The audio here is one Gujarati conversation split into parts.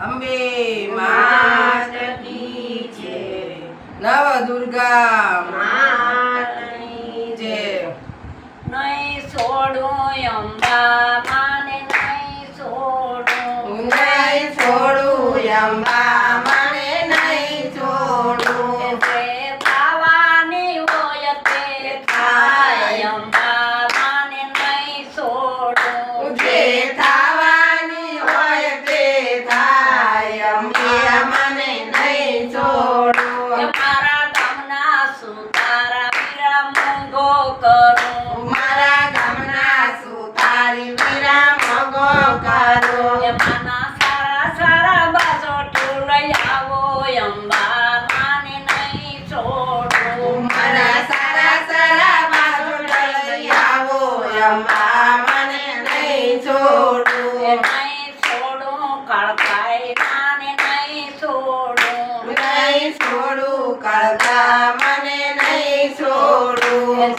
અંબે માતની જય. નવ દુર્ગા માતની જે નહીં છોડું અંબા નહીં છોડું. નહીં છોડું કાળકાઈ માને નહીં છોડું. નહીં છોડું કાળકા મને નહીં છોડું.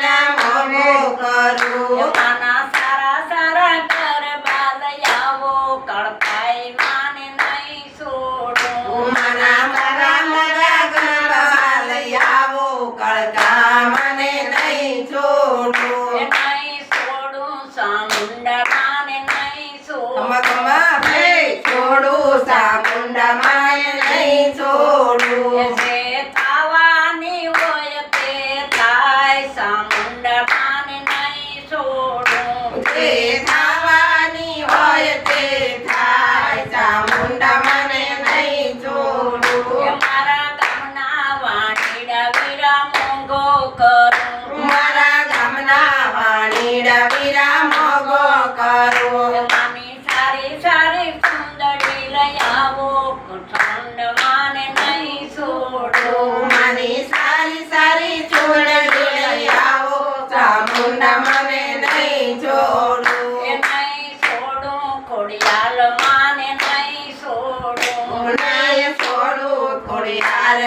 ના મોમો કરું Sweet